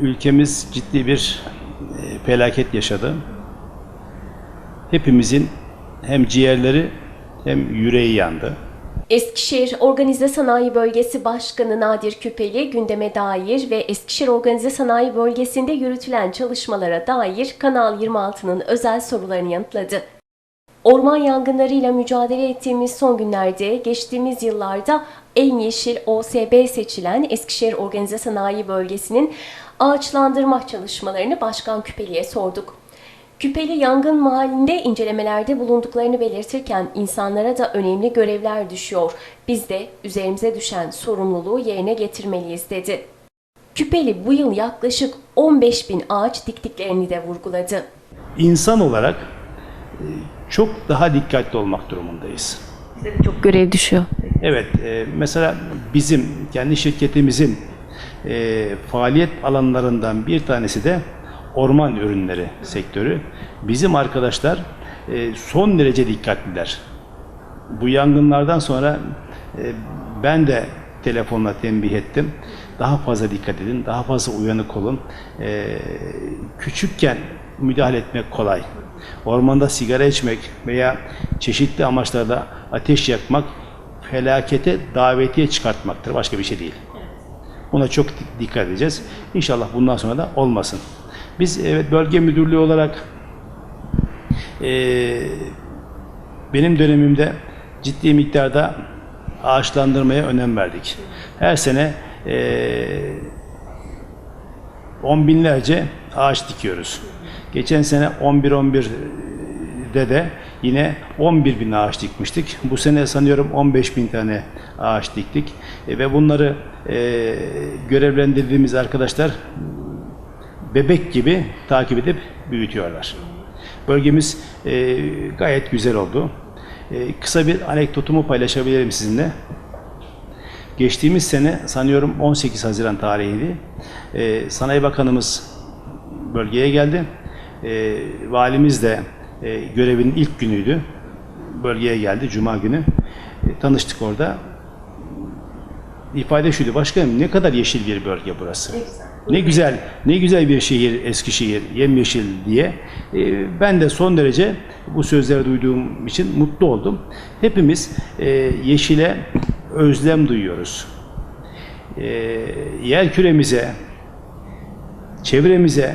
ülkemiz ciddi bir e, felaket yaşadı. Hepimizin hem ciğerleri hem yüreği yandı. Eskişehir Organize Sanayi Bölgesi Başkanı Nadir Küpeli gündeme dair ve Eskişehir Organize Sanayi Bölgesi'nde yürütülen çalışmalara dair Kanal 26'nın özel sorularını yanıtladı. Orman yangınlarıyla mücadele ettiğimiz son günlerde geçtiğimiz yıllarda en yeşil OSB seçilen Eskişehir Organize Sanayi Bölgesi'nin ağaçlandırma çalışmalarını Başkan Küpeli'ye sorduk. Küpeli yangın mahallinde incelemelerde bulunduklarını belirtirken insanlara da önemli görevler düşüyor. Biz de üzerimize düşen sorumluluğu yerine getirmeliyiz dedi. Küpeli bu yıl yaklaşık 15 bin ağaç diktiklerini de vurguladı. İnsan olarak e, çok daha dikkatli olmak durumundayız. Bize de çok görev düşüyor. Evet, e, mesela bizim kendi şirketimizin e, faaliyet alanlarından bir tanesi de orman ürünleri sektörü. Bizim arkadaşlar e, son derece dikkatliler. Bu yangınlardan sonra e, ben de telefonla tembih ettim. Daha fazla dikkat edin, daha fazla uyanık olun. E, küçükken müdahale etmek kolay. Ormanda sigara içmek veya çeşitli amaçlarla ateş yakmak felakete davetiye çıkartmaktır. Başka bir şey değil. Buna çok dik- dikkat edeceğiz. İnşallah bundan sonra da olmasın. Biz evet bölge müdürlüğü olarak eee, benim dönemimde ciddi miktarda ağaçlandırmaya önem verdik. Her sene eee on binlerce ağaç dikiyoruz. Geçen sene 11-11'de de yine 11 bin ağaç dikmiştik. Bu sene sanıyorum 15 bin tane ağaç diktik. E, ve bunları e, görevlendirdiğimiz arkadaşlar bebek gibi takip edip büyütüyorlar. Bölgemiz e, gayet güzel oldu. E, kısa bir anekdotumu paylaşabilirim sizinle. Geçtiğimiz sene sanıyorum 18 Haziran tarihiydi. Ee, Sanayi Bakanımız bölgeye geldi. Ee, valimiz de e, görevinin ilk günüydü. Bölgeye geldi Cuma günü. E, tanıştık orada. İfade şuydu, başkanım ne kadar yeşil bir bölge burası. Ne güzel, ne güzel bir şehir Eskişehir, yemyeşil diye. Ee, ben de son derece bu sözleri duyduğum için mutlu oldum. Hepimiz e, yeşile özlem duyuyoruz. Ee, yer küremize, çevremize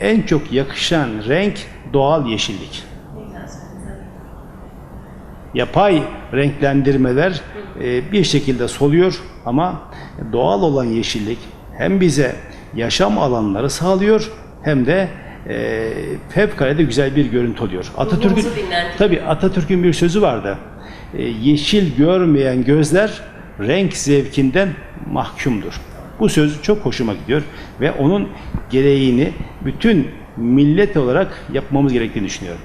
en çok yakışan renk doğal yeşillik. Yapay renklendirmeler e, bir şekilde soluyor ama doğal olan yeşillik hem bize yaşam alanları sağlıyor hem de e, fevkalade güzel bir görüntü oluyor. Atatürk'ün tabii Atatürk'ün bir sözü vardı. E, yeşil görmeyen gözler renk zevkinden mahkumdur. Bu söz çok hoşuma gidiyor ve onun gereğini bütün millet olarak yapmamız gerektiğini düşünüyorum.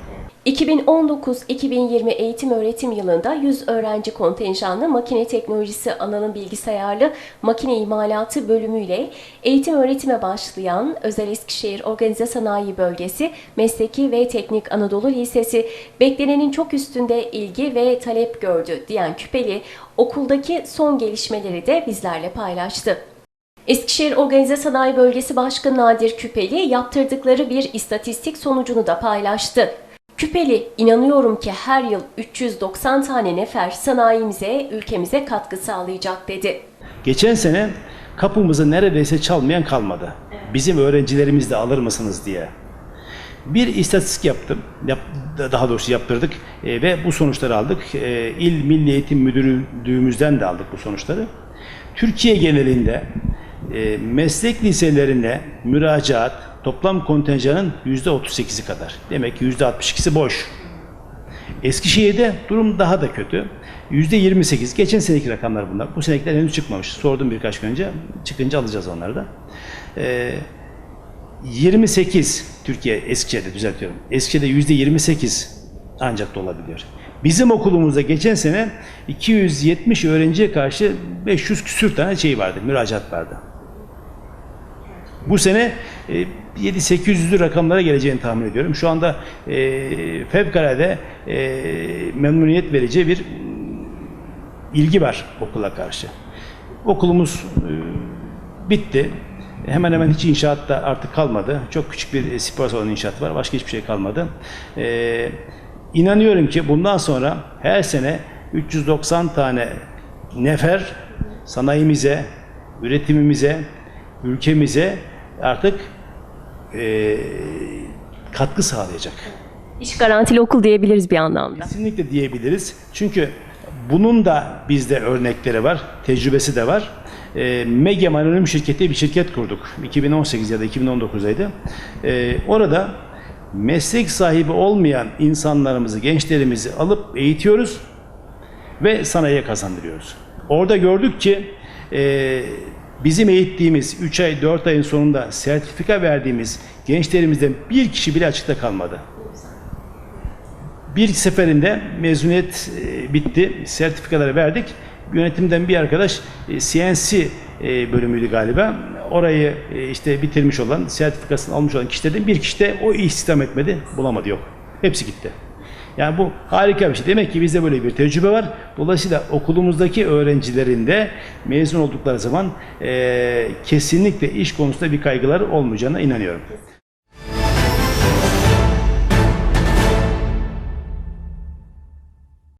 2019-2020 eğitim öğretim yılında 100 öğrenci kontenjanlı makine teknolojisi alanın bilgisayarlı makine imalatı bölümüyle eğitim öğretime başlayan Özel Eskişehir Organize Sanayi Bölgesi Mesleki ve Teknik Anadolu Lisesi beklenenin çok üstünde ilgi ve talep gördü diyen Küpeli okuldaki son gelişmeleri de bizlerle paylaştı. Eskişehir Organize Sanayi Bölgesi Başkanı Nadir Küpeli yaptırdıkları bir istatistik sonucunu da paylaştı. Küpeli, inanıyorum ki her yıl 390 tane nefer sanayimize, ülkemize katkı sağlayacak dedi. Geçen sene kapımızı neredeyse çalmayan kalmadı. Bizim öğrencilerimiz de alır mısınız diye. Bir istatistik yaptım, yap, daha doğrusu yaptırdık e, ve bu sonuçları aldık. E, İl Milli Eğitim Müdürlüğümüzden de aldık bu sonuçları. Türkiye genelinde e, meslek liselerine müracaat toplam kontenjanın %38'i kadar. Demek ki %62'si boş. Eskişehir'de durum daha da kötü. Yüzde 28. Geçen seneki rakamlar bunlar. Bu senekiler henüz çıkmamış. Sordum birkaç gün önce. Çıkınca alacağız onları da. Ee, 28 Türkiye Eskişehir'de düzeltiyorum. Eskişehir'de yüzde 28 ancak dolabiliyor. Bizim okulumuzda geçen sene 270 öğrenciye karşı 500 küsür tane şey vardı, müracaat vardı. Bu sene e, 7-800'lü rakamlara geleceğini tahmin ediyorum. Şu anda e, fevkalade e, memnuniyet verici bir ilgi var okula karşı. Okulumuz e, bitti. Hemen hemen hiç inşaatta artık kalmadı. Çok küçük bir e, spor salonu inşaatı var. Başka hiçbir şey kalmadı. Ee, inanıyorum ki bundan sonra her sene 390 tane nefer sanayimize, üretimimize, ülkemize artık e, katkı sağlayacak. İş garantili okul diyebiliriz bir anlamda. Kesinlikle diyebiliriz. Çünkü bunun da bizde örnekleri var, tecrübesi de var. E, Megem Anonim Şirketi bir şirket kurduk. 2018 ya da 2019'daydı. E, orada meslek sahibi olmayan insanlarımızı, gençlerimizi alıp eğitiyoruz ve sanayiye kazandırıyoruz. Orada gördük ki e, bizim eğittiğimiz 3 ay 4 ayın sonunda sertifika verdiğimiz gençlerimizden bir kişi bile açıkta kalmadı. Bir seferinde mezuniyet e, bitti, sertifikaları verdik. Yönetimden bir arkadaş e, CNC e, bölümüydü galiba. Orayı e, işte bitirmiş olan, sertifikasını almış olan kişilerden bir kişi de o istihdam etmedi, bulamadı yok. Hepsi gitti. Yani bu harika bir şey. Demek ki bizde böyle bir tecrübe var. Dolayısıyla okulumuzdaki öğrencilerin de mezun oldukları zaman e, kesinlikle iş konusunda bir kaygıları olmayacağına inanıyorum.